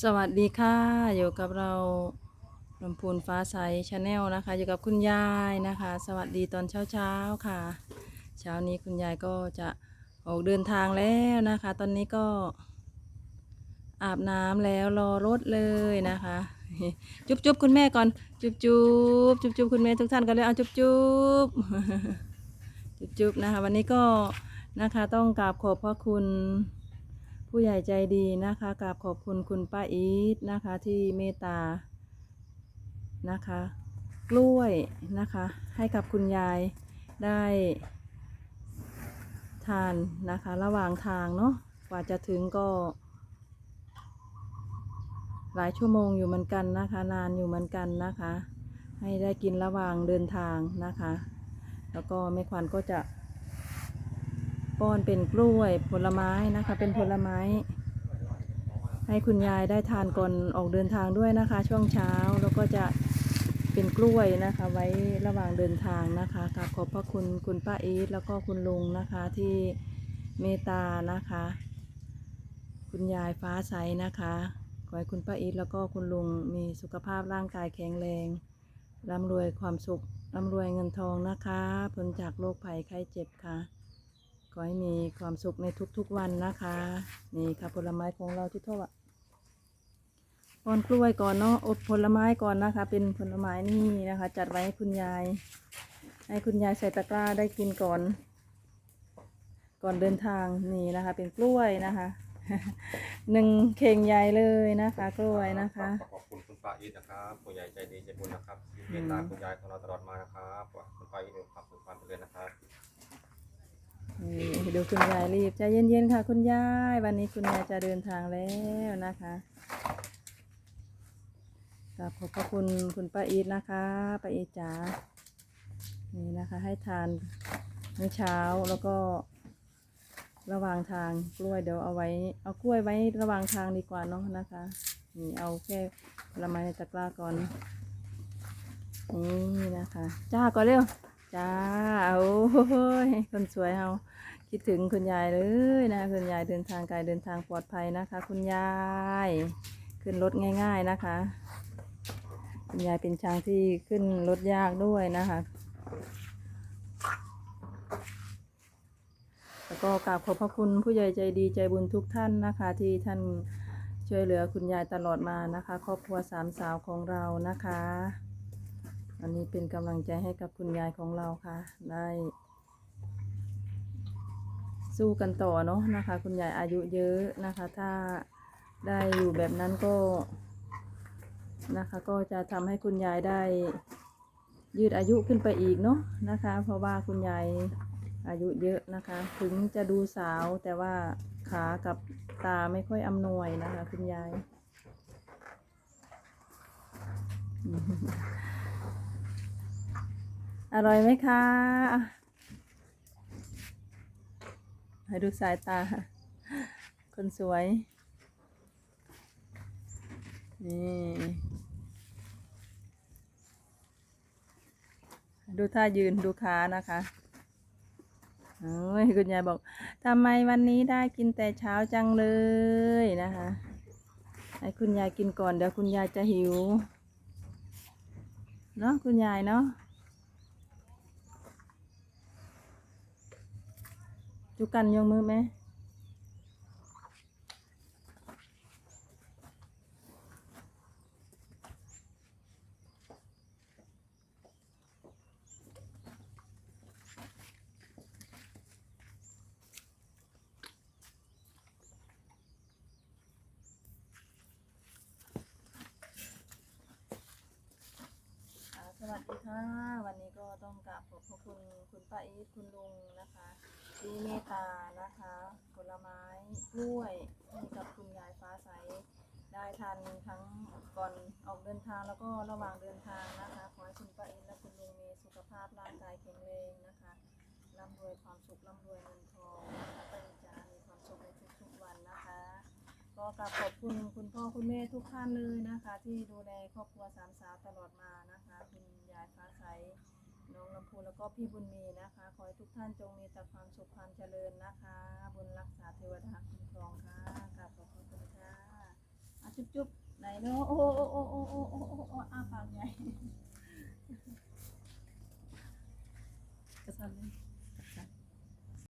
สวัสดีค่ะ อยู่กับเราลำพูนฟ้าใสชาแนลนะคะ อยู่กับคุณยายนะคะ สวัสดีตอนเช้าเช้าๆค่ะ เช้านี้คุณยายก็จะออกเดินทางแล้วนะคะ ตอนนี้ก็อาบน้ำแล้วรอรถเลยนะคะ จุ๊บจุบคุณแม่ก่อน จุ๊บจุบจุ๊บจุบคุณแม่ทุกท่านกันเลยเอาจุ๊บจุบจุ๊บจุบนะคะ วันนี้ก็นะคะต้องกราบขอบพระคุณ ผู้ใหญ่ใจดีนะคะกราบขอบคุณคุณป้าอีทนะคะที่เมตตานะคะ กล้วยนะคะ ให้กับคุณยายได้ทานนะคะ ระหว่างทางเนาะกว่าจะถึงก็ หลายชั่วโมงอยู่เหมือนกันนะคะ นานอยู่เหมือนกันนะคะ ให้ได้กินระหว่างเดินทางนะคะ แล้วก็แม่ขวัญก็จะ ป้อนเป็นกล้วยผลไม้นะคะ เป็นผลไม้ ให้คุณยายได้ทานก่อนออกเดินทางด้วยนะคะ ช่วงเช้าแล้วก็จะเป็นกล้วยนะคะ ไว้ระหว่างเดินทางนะคะกราบขอบพระคุณคุณป้าอีทแล้วก็คุณลุงนะคะที่เมตตานะคะ คุณยายฟ้าใสนะคะขอให้คุณป้าอีทแล้วก็คุณลุงมีสุขภาพร่างกายแข็งแรงร่ำรวยความสุขร่ำรวยเงินทองนะคะพ้นจากโรคภัยไข้เจ็บค่ะ ขอให้มีความสุขในทุกๆวันนะคะ นี่ค่ะผลไม้ของเราที่ท่าอะปอนกล้วยก่อนเนาะอบผลไม้ก่อนนะคะ เป็นผลไม้นี่นะคะ จัดไว้ให้คุณยาย ให้คุณยายใส่ตะกร้าได้กินก่อน ก่อนเดินทางนี่นะคะ เป็นกล้วยนะคะหนึ่งเข่งใหญ่เลยนะคะกล้วยนะคะขอบคุณคุณป้าอีทนะครับผู้ใหญ่ใจดีใจบุญนะครับเมตตาคุณยายของเราตลอดมานะครับคุณป้าอีทมีความสุขความเจริญนะครับ นี่ดูคุณยายรีบใจเย็นๆค่ะ คุณยาย วันนี้คุณยายจะเดินทางแล้วนะคะกราบขอบพระคุณคุณป้าอีทนะคะป้าอีทจ๋านี่นะคะ ให้ทานมื้อเช้าแล้วก็ระหว่างทางกล้วยเดี๋ยวเอาไว้ เอากล้วยไว้ระหว่างทางดีกว่าเนาะนะคะนี่เอาแค่ผลไม้ในตะกร้าก่อนนี่นะคะ จ้าก่อนเร็ว จ้าโอ้ยคนสวยเฮาคิดถึงคุณยายเลยนะคุณยายเดินทางไกลเดินทางปลอดภัยนะคะ คุณยาย ขึ้นรถง่าย ๆนะคะ คุณยายเป็นช้างที่ขึ้นรถยากด้วยนะคะแล้วก็กราบขอบพระคุณผู้ใหญ่ใจดีใจบุญทุกท่านนะคะ ที่ท่านช่วยเหลือคุณยายตลอดมานะคะ ครอบครัวสามสาวของเรานะคะ อันนี้เป็นกำลังใจให้กับคุณยายของเราค่ะ ได้ สู้กันต่อเนาะนะคะ คุณยายอายุเยอะนะคะ ถ้าได้อยู่แบบนั้นก็นะคะ ก็จะทำให้คุณยายได้ ยืดอายุขึ้นไปอีกเนาะนะคะ เพราะว่าคุณยายอายุเยอะนะคะ ถึงจะดูสาวแต่ว่าขากับตาไม่ค่อยอำนวยนะคะ คุณยาย อร่อยไหมคะ ให้ดูสายตา คนสวย นี่ ดูท่ายืนดูขานะคะโอ้ยคุณยายบอกทำไมวันนี้ได้กินแต่เช้าจังเลยนะคะให้คุณยายกินก่อนเดี๋ยวคุณยายจะหิวเนาะคุณยายเนาะ จุกันยกมือไหมอ่าสวัสดีค่ะ วันนี้ก็ต้องกราบขอบพระคุณคุณป้าอีทคุณลุงนะคะ ที่เมตตานะคะ ผลไม้กล้วยให้กับคุณยายฟ้าใส ได้ทานทั้งก่อนออกเดินทางแล้วก็ระหว่างเดินทางนะคะ ขอให้คุณป้าอีทและคุณลุงมีสุขภาพร่างกายแข็งแรงนะคะร่ำรวยความสุขร่ำรวยเงินทองนะคะป้าอีทจะมีความสุขในทุกๆวันนะคะ ก็กราบขอบคุณคุณพ่อคุณแม่ทุกท่านเลยนะคะ ที่ดูแลครอบครัวสามสาวตลอดมานะคะ คุณยายฟ้าใส รูแล้วก็พี่บุญมีนะคะ ขอให้ทุกท่านจงมีแต่ความสุขความเจริญนะคะ บุญรักษาเทวดาคุ้มครองค่ะกราบขอบพระคุณค่ะอาจุจุ๊บจุ๊บไหนเนาะโอ้โหโอ้โหโอ้โอ้โอ้โอ้าปากใหญ่กระสันเลย